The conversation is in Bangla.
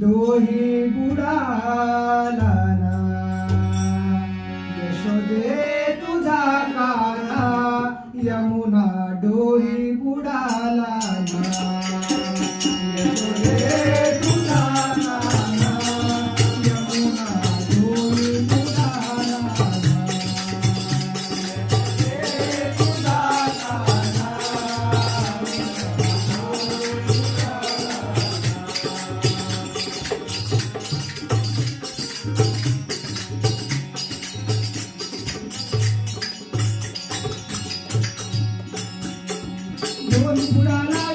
डोही बुडाला ना यशोदे तुझा काना यमुना डोही ಒಂದು ಗುಡಾಲ